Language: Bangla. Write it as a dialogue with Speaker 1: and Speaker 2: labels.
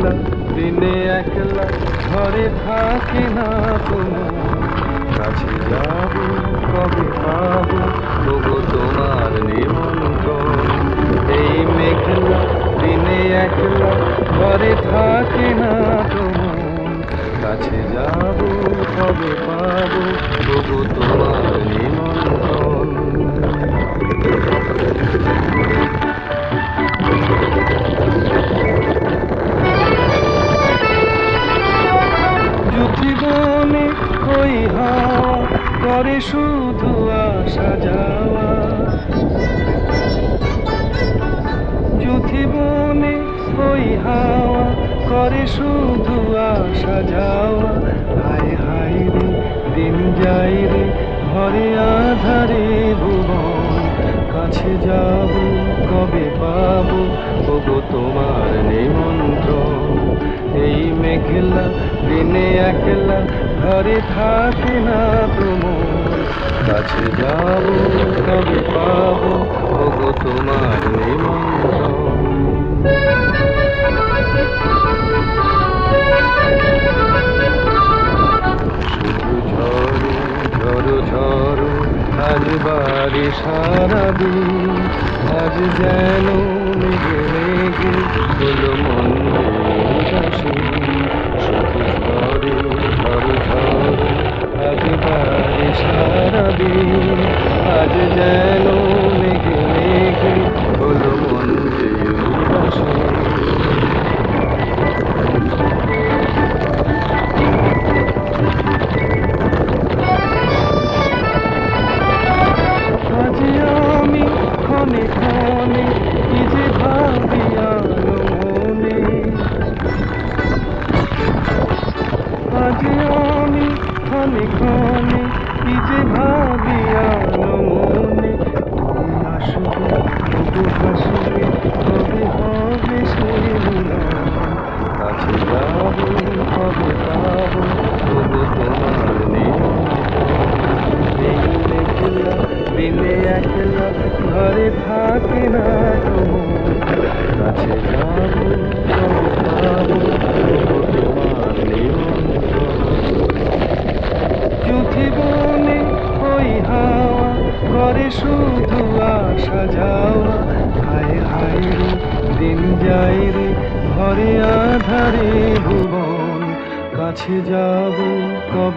Speaker 1: একলা, দিনে একলা, ঘরে থাকে না তোমার কাছে যাব, কবে পাব, তবু তোমার নিমন্ত্রণ। এই মেঘলা, দিনে একলা, ঘরে থাকে না তোমার কাছে যাব, কবে পাব, তবু তোমার নিমন্ত্রণ ওই হাওয়া, করে শুধু আসা যাওয়া। জীবনে ওই হাওয়া, করে শুধু আসা যাওয়া। হায় হায় রে, দিন যাই রে, ঘরে আধারে ভুবন। কাছে যাব, কবে পাবো? ওগো তোমার একলা ঘরে থাকে না তোমার কাছে যাব কবে পাবো, ওগো তোমার নিমন্ত্রণ। আজ বাড়ি সারা দিন আজ যেন বাড়ি আজ যেন মেঘে মেঘে হলো মন আজ আমি ক্ষণে ক্ষণে কি যে ভাবি মনে আজ আমি ক্ষণে ক্ষণে কি ভাবি আলো মনে তুমি আসবে তবু হাসবে কবে হবে সে কাছে যাব কবে পাবো তবু তোমার দিনে একলা ঘরে থাকে না তোমার কাছে যাব শুধু আসা যাওয়া, হায় হায় রে, দিন যাই রে, ঘরে আধারে ভুবন, কাছে যাব কবে?